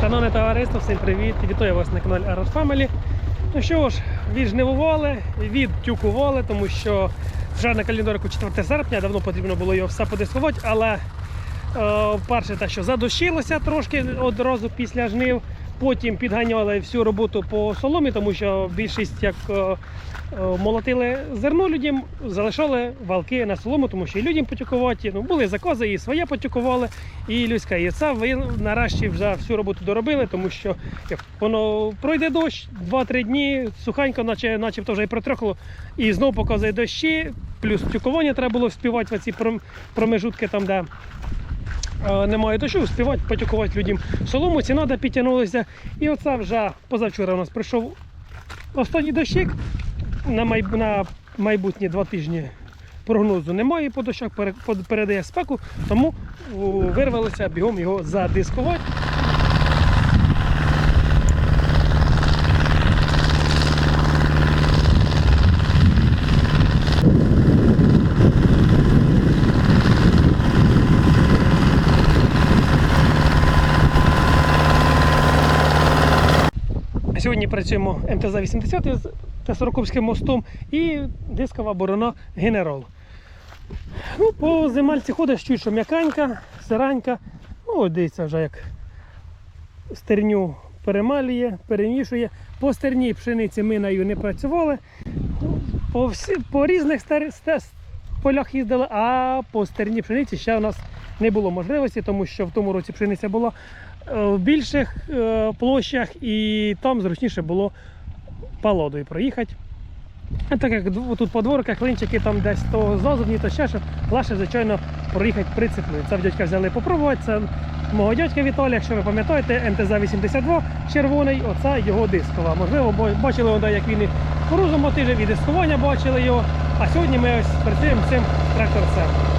Шановне товариство, всім привіт! Вітаю вас на каналі Arad Family. Ну що ж, віджнивували, відтюкували, тому що вже на календарику 4 серпня давно потрібно було його все подискувати, але е, перше те, що задощилося трошки одразу після жнив. Потім підганяли всю роботу по соломі, тому що більшість як е, молотили зерно людям, залишали валки на солому, тому що і людям потюкувати. Ну, були закази, і своє потюкували, і людське. І ви нарешті вже всю роботу доробили, тому що як воно пройде дощ, 2-3 дні, сухенько, наче, начебто вже і протрохло, і знову показує дощі, плюс тюкування треба було вспівати в ці промежутки там, де е, немає дощу, співати, потюкувати людям солому, ціна підтягнулася. І оце вже позавчора у нас прийшов останній дощик. На, май... на майбутні два тижні прогнозу немає по дощах, передає спеку, тому вирвалися бігом його задискувати. Сьогодні працюємо МТЗ-80 з Тесороковським мостом і дискова борона Генерал. Ну, по земельці ходиш чуть, що м'яканька, сиранька. Ну, дивіться вже як стерню перемалює, перемішує. По стерні пшениці ми нею не працювали. По, всі, по різних стер, стес- полях їздили, а по стерні пшениці ще у нас не було можливості, тому що в тому році пшениця була е, в більших е, площах і там зручніше було палодою проїхати. А так як тут по двориках клинчики там десь то зазовні, то ще що, легше, звичайно, проїхати прицеплою. Це в дядька взяли попробувати. Це мого дядька Віталія, якщо ви пам'ятаєте, МТЗ-82 червоний, оце його дискова. Можливо, бачили, воно, як він і кукурузу мотижив, і дискування бачили його. А сьогодні ми ось працюємо цим тракторцем.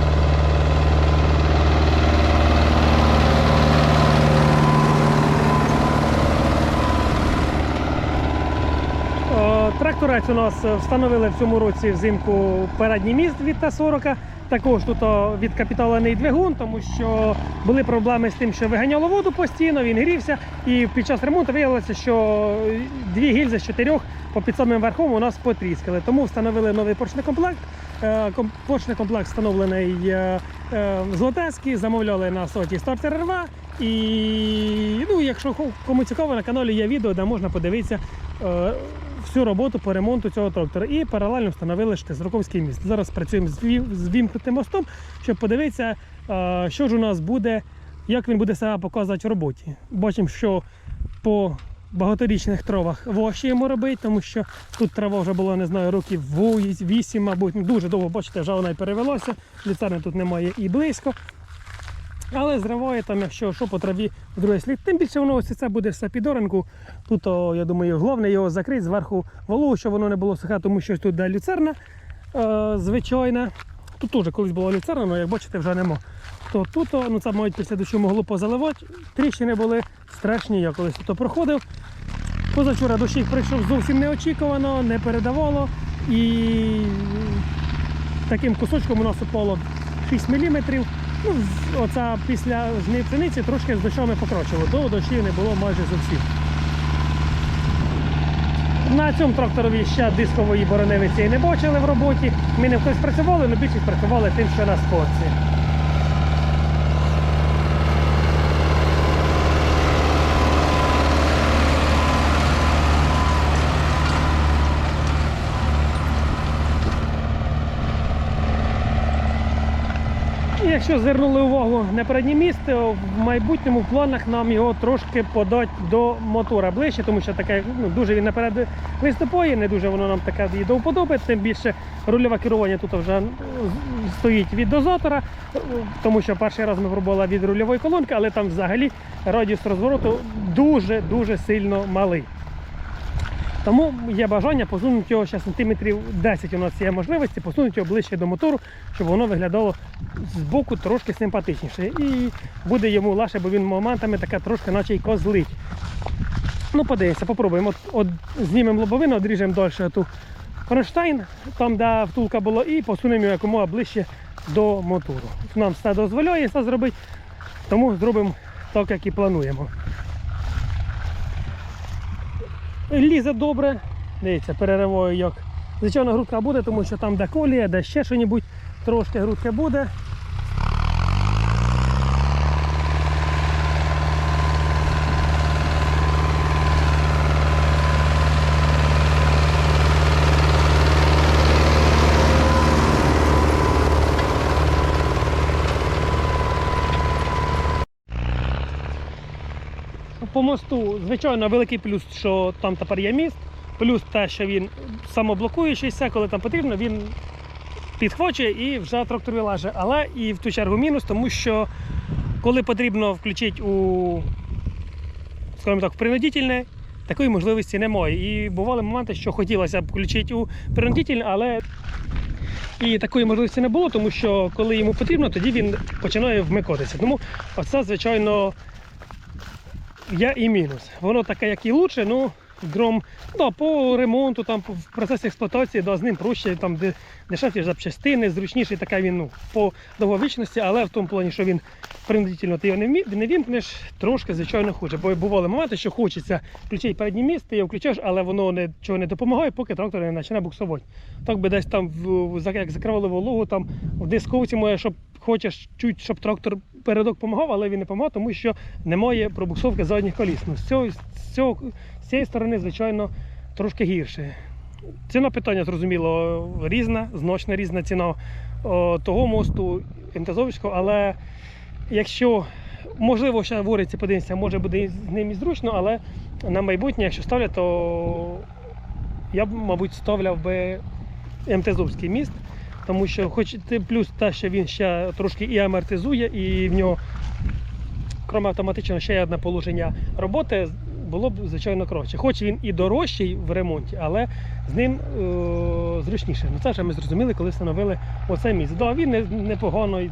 Е, Тракторець у нас е, встановили в цьому році взимку передній міст від Т-40. Також тут о, відкапіталений двигун, тому що були проблеми з тим, що виганяло воду постійно, він грівся. І під час ремонту виявилося, що дві гільзи з чотирьох під самим верхом у нас потріскали. Тому встановили новий поршний комплект. Е, Поршний комплект встановлений е, е, злотецький, замовляли на соті стартер РВ. І ну, якщо кому цікаво, на каналі є відео, де можна подивитися е, всю роботу по ремонту цього трактора. І паралельно встановили Штезроковський міст. Зараз працюємо з ві- вімкнутим мостом, щоб подивитися, що ж у нас буде, як він буде себе показувати в роботі. Бачимо, що по багаторічних травах важче йому робити, тому що тут трава вже була, не знаю, років 8, мабуть, дуже довго, бачите, вже вона і перевелася, ліцарни тут немає і близько. Але зриває там, якщо що по траві в другий слід. Тим більше воно ось це буде все під оренку. Тут, о, я думаю, головне його закрити зверху вологу, щоб воно не було сухе, тому що тут де люцерна е, звичайна. Тут теж колись була люцерна, але як бачите, вже нема. То тут, ну це мають після дощу могло позаливати. Тріщини були страшні, я колись тут проходив. Позавчора дощик прийшов зовсім неочікувано, не передавало. І таким кусочком у нас упало 6 мм. Ну, оця після жнив пшениці трошки з дощами покрочило. До дощів не було майже зовсім. На цьому тракторові ще дискової бороневиці не бачили в роботі. Ми не хтось працювали, але більшість працювали тим, що на спорці. Якщо звернули увагу на переднє місце, в майбутньому в планах нам його трошки подати до мотора ближче, тому що таке ну, дуже він наперед виступає, не дуже воно нам таке і до вподоби, тим більше рульове керування тут вже стоїть від дозатора, тому що перший раз ми пробували від рульової колонки, але там взагалі радіус розвороту дуже-дуже сильно малий. Тому є бажання посунути його ще сантиметрів 10 у нас є можливості, посунути його ближче до мотору, щоб воно виглядало з боку трошки симпатичніше. І буде йому легше, бо він моментами таке трошки наче й козлить. Ну, подивимося, попробуємо. От, от знімемо лобовину, одріжемо далі ту кронштейн, там, де втулка була, і посунемо його якомога ближче до мотору. Нам все дозволяє це зробити, тому зробимо так, як і плануємо. Лізе добре. Дивіться, перериваю як. Звичайно, грудка буде, тому що там де колія, де ще щось, трошки грудки буде. По мосту, звичайно, великий плюс, що там тепер є міст. Плюс те, що він самоблокуючийся, коли там потрібно, він підхвачує і вже трактор вилаже. Але і в ту чергу мінус, тому що коли потрібно включити у, скажімо так, принудительне, такої можливості немає. І бували моменти, що хотілося б включити у принудительне, але і такої можливості не було, тому що коли йому потрібно, тоді він починає вмикатися. Тому оце, звичайно, є і мінус. Воно таке, як і лучше, ну дром да, по ремонту, там в процесі експлуатації, да, з ним проще, там де дешевші запчастини, зручніший така він ну, по довговічності, але в тому плані, що він принудительно ти його не, вімкнеш, трошки, звичайно, хоче. Бо бували моменти, що хочеться включити переднє міст, ти його включаєш, але воно нічого не допомагає, поки трактор не почне буксувати. Так би десь там, як закривали вологу, там в дисковці моє, щоб хочеш чуть, щоб трактор передок допомагав, але він не допомагав, тому що немає пробуксовки задніх коліс. Ну, з, цього, з, цього, з цієї сторони, звичайно, трошки гірше. Ціна питання, зрозуміло, різна, значно різна ціна о, того мосту МТЗовського, але якщо можливо ще говориться, подивимося, може буде з ним і зручно, але на майбутнє, якщо ставлять, то я б, мабуть, ставляв би МТЗовський міст, тому що хоч плюс те, що він ще трошки і амортизує, і в нього, крім автоматичного, ще одне положення роботи, було б звичайно краще. Хоч він і дорожчий в ремонті, але з ним е- зручніше. Ну це вже ми зрозуміли, коли встановили оце місце. Да, він не, непогано, і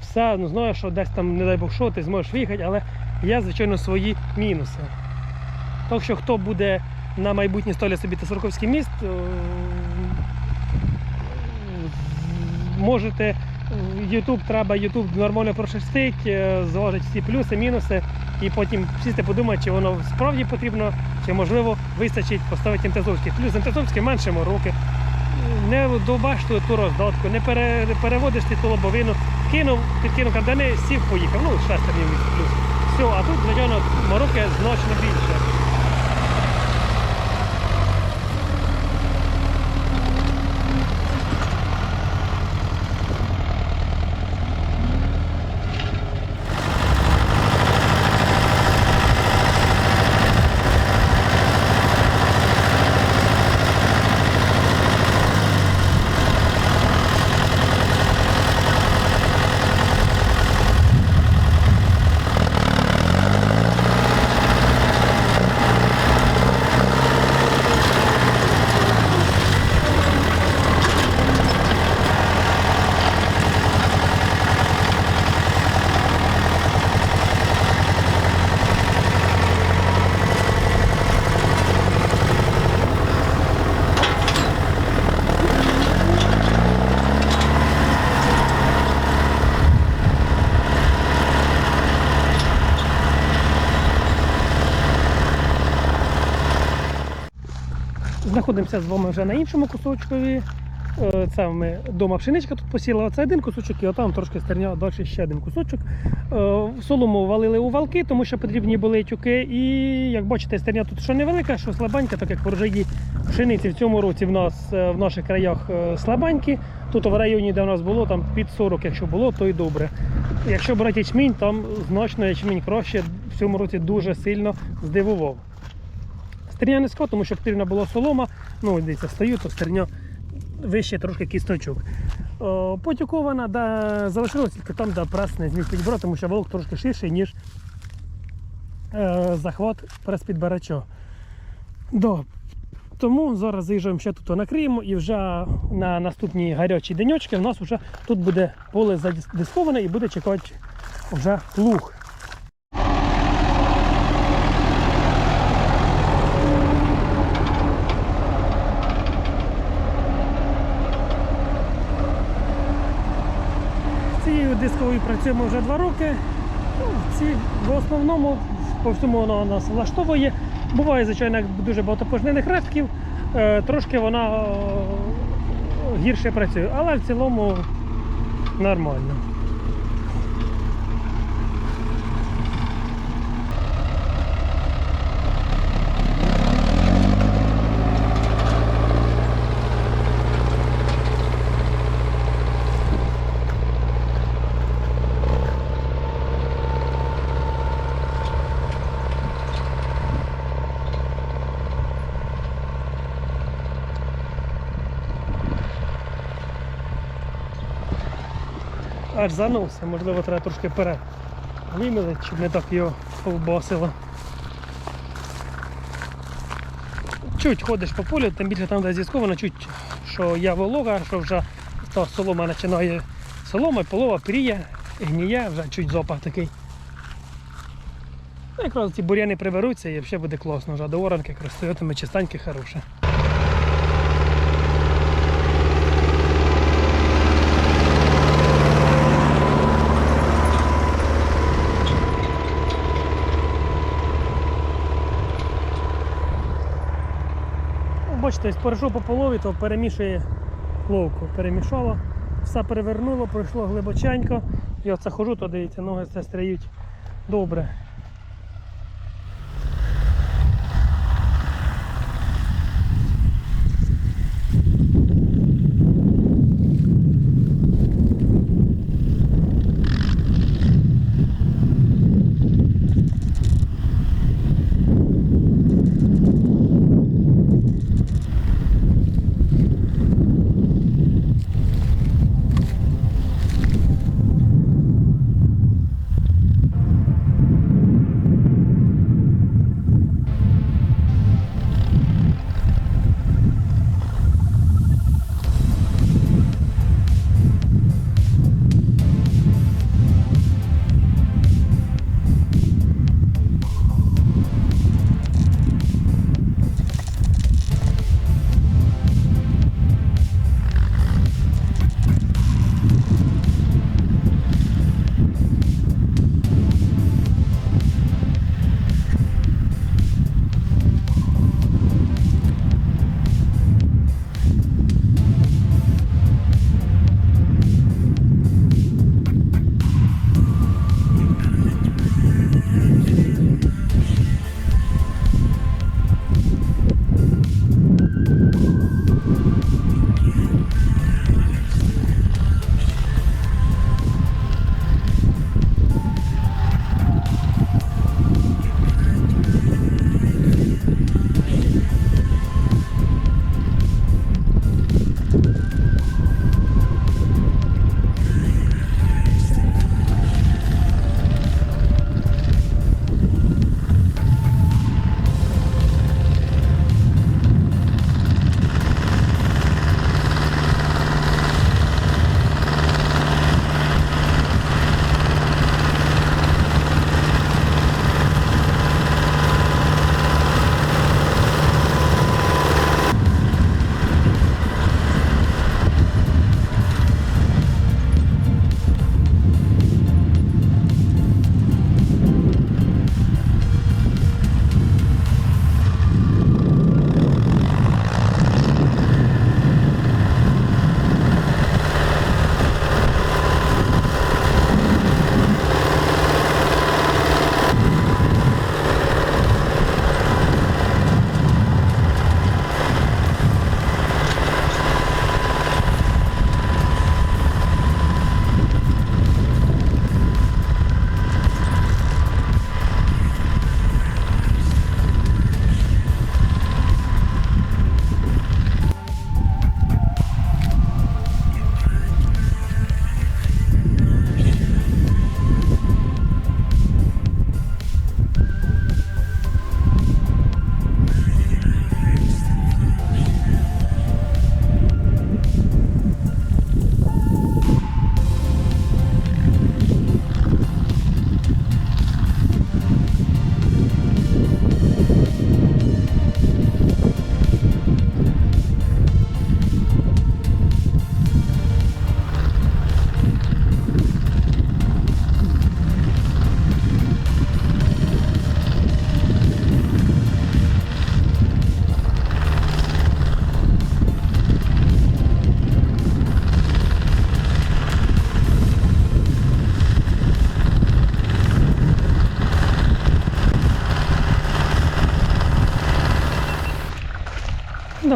все, ну знаю, що десь там, не дай Бог, що ти зможеш виїхати, але є, звичайно, свої мінуси. Так що хто буде на майбутнє ставлять собі Тесорковський міст, е, можете YouTube треба YouTube нормально прошерстить, е, зважить всі плюси, мінуси, і потім сісти подумати, чи воно справді потрібно, чи можливо вистачить поставити МТЗовський. Плюс МТЗовський менше мороки. Не довбаш ту, роздатку, не пере, переводиш ти ту лобовину, кинув, підкинув кардани, сів, поїхав. Ну, шестернів плюс. Все, а тут, звичайно, мороки значно більше. Знаходимося з вами вже на іншому кусочкові. Е, Це ми дома пшеничка тут посіла. Оце один кусочок, і отам трошки стерня, далі ще один кусочок. Е, Солому валили у валки, тому що потрібні були тюки. І як бачите, стерня тут що невелика, що слабенька, так як врожаї пшениці в цьому році в нас е, в наших краях слабенькі. Тут в районі, де в нас було, там під 40, якщо було, то й добре. Якщо брати ячмінь, там значно ячмінь краще в цьому році дуже сильно здивував. Стерня низько, тому що потрібна була солома. Ну, дивіться, стою, то стерня вище трошки кісточок. О, потюкована, да, залишилось тільки там, де прес не зміг підбирати, тому що волок трошки ширший, ніж е, захват прес-підбирача. Да. Тому зараз заїжджаємо ще тут накриємо і вже на наступні гарячі денечки в нас вже тут буде поле задисковане і буде чекати вже плуг. Цією працюємо вже два роки. Ну, ці в основному по всьому вона нас влаштовує. Буває, звичайно, дуже багато пожнених рештків, е, трошки вона е, гірше працює, але в цілому нормально. Аж занувся, можливо, треба трошки вперед вимілити, щоб не так його ковбасило. Чуть ходиш по полю, тим більше там, де зісковано, чуть, що я волога, що вже та солома починає солома, полова пріє, гніє, вже чуть запах такий. Ну, якраз ці бур'яни приберуться і взагалі буде класно, вже до оранки якраз стоятиме чистеньке, хороше. Бачите, перейшов по полові, то перемішує ловку. Перемішало, все перевернуло, пройшло глибоченько. І оце хожу, то дивіться, ноги все стріють добре.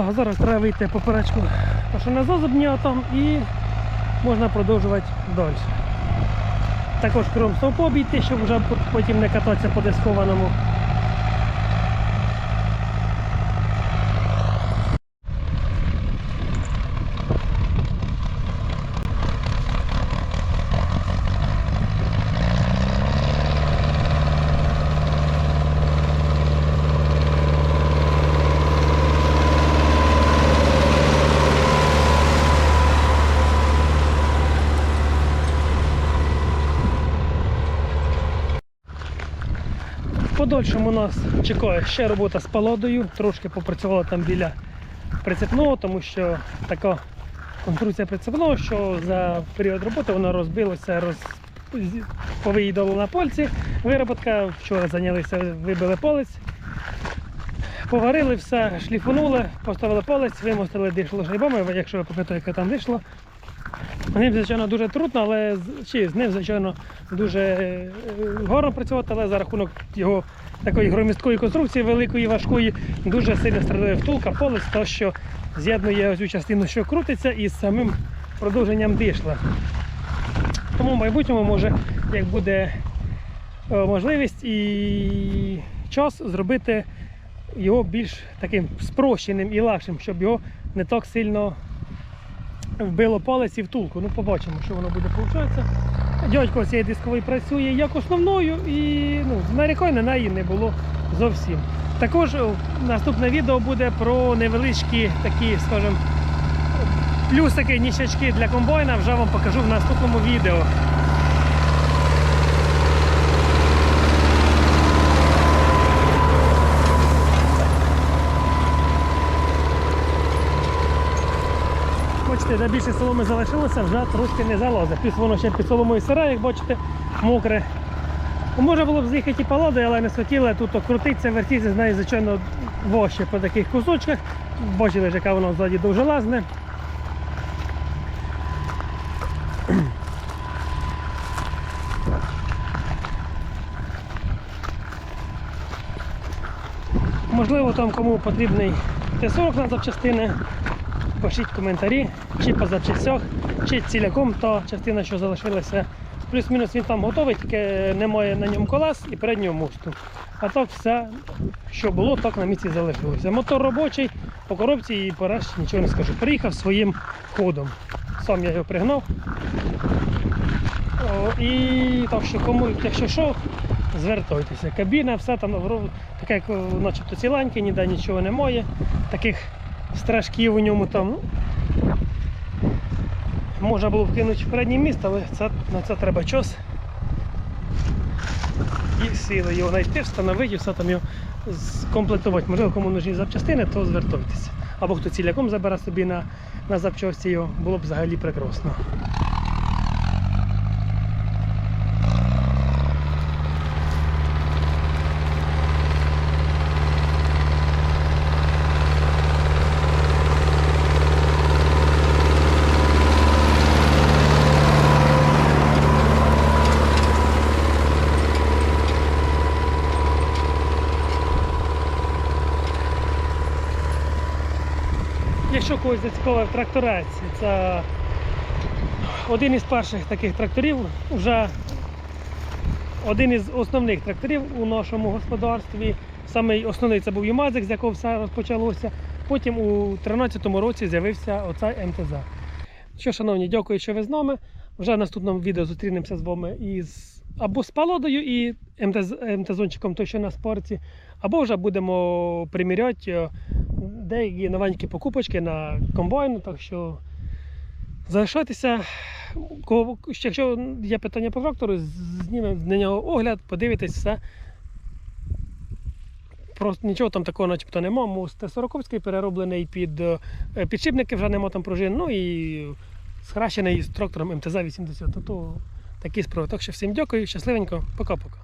А зараз треба вийти поперечку пашоназу з там і можна продовжувати далі. Також кром стовпу обійти, щоб вже потім не кататися по дискованому. Подальшому нас чекає ще робота з паладою. Трошки попрацювала там біля прицепного, тому що така конструкція прицепного, що за період роботи воно розбилося, роз... повиїдало на пальці. Вироботка, вчора зайнялися, вибили палець. Поварили все, шліфунули, поставили палець, вимостили дишло шайбами, якщо ви пам'ятаєте, яке там дишло. Ним, звичайно, дуже трудно, але з- чи з ним, звичайно, дуже е, гарно працювати, але за рахунок його такої громісткої конструкції, великої, важкої, дуже сильно страдає втулка, полець, то що з'єднує цю частину, що крутиться, із самим продовженням дишла. Тому в майбутньому може, як буде е, можливість і час зробити його більш таким спрощеним і легшим, щоб його не так сильно вбило палець і втулку. Ну, побачимо, що воно буде виходити. Дядько цієї дискової працює як основною і ну, нарікань на неї не було зовсім. Також наступне відео буде про невеличкі такі, скажімо, плюсики, нішачки для комбайна. Вже вам покажу в наступному відео. Бачите, де більше соломи залишилося, вже трошки не залазить. Плюс воно ще під соломою сире, як бачите, мокре. Можна було б з'їхати і палади, але не схотіли тут крутитися, вертітися з нею, звичайно, важче по таких кусочках. Бачили, яка воно ззаді довжелезне. Можливо, там кому потрібний Т-40 на запчастини, пишіть коментарі, чи по запчастях, чи ціляком та частина, що залишилася. Плюс-мінус він там готовий, тільки немає на ньому колес і переднього мосту. А так все, що було, так на місці залишилося. Мотор робочий, по коробці і по решті нічого не скажу. Приїхав своїм ходом. Сам я його пригнав. О, і так що кому, якщо що, звертайтеся. Кабіна, все там таке, начебто ціленьке, ніде нічого немає. Таких страшків у ньому там. Ну, можна було б кинути в переднє місце, але це, на це треба час. І сили його знайти, встановити, все там його скомплектувати. Можливо, кому нужні запчастини, то звертайтеся. Або хто ціляком забере собі на, на запчасті його, було б взагалі прекрасно. Якщо когось зацікавив тракторець, це один із перших таких тракторів, вже один із основних тракторів у нашому господарстві. Самий основний це був Юмазик, з якого все розпочалося. Потім у 2013 році з'явився оцей МТЗ. Що, шановні, дякую, що ви з нами. Вже в наступному відео зустрінемося з вами із або з Палодою і МТЗ, МТЗончиком, той, що на спорті, або вже будемо приміряти е, деякі новенькі покупочки на комбайн. Так що залишайтеся. Якщо є питання по трактору, знімемо на нього огляд, подивитесь все. Просто нічого там такого начебто нема. Мост Т-40 перероблений під е, підшипники, вже нема там пружин. Ну і схрещений з трактором МТЗ-80. То такі справи. Так що всім дякую, щасливенько, пока-пока.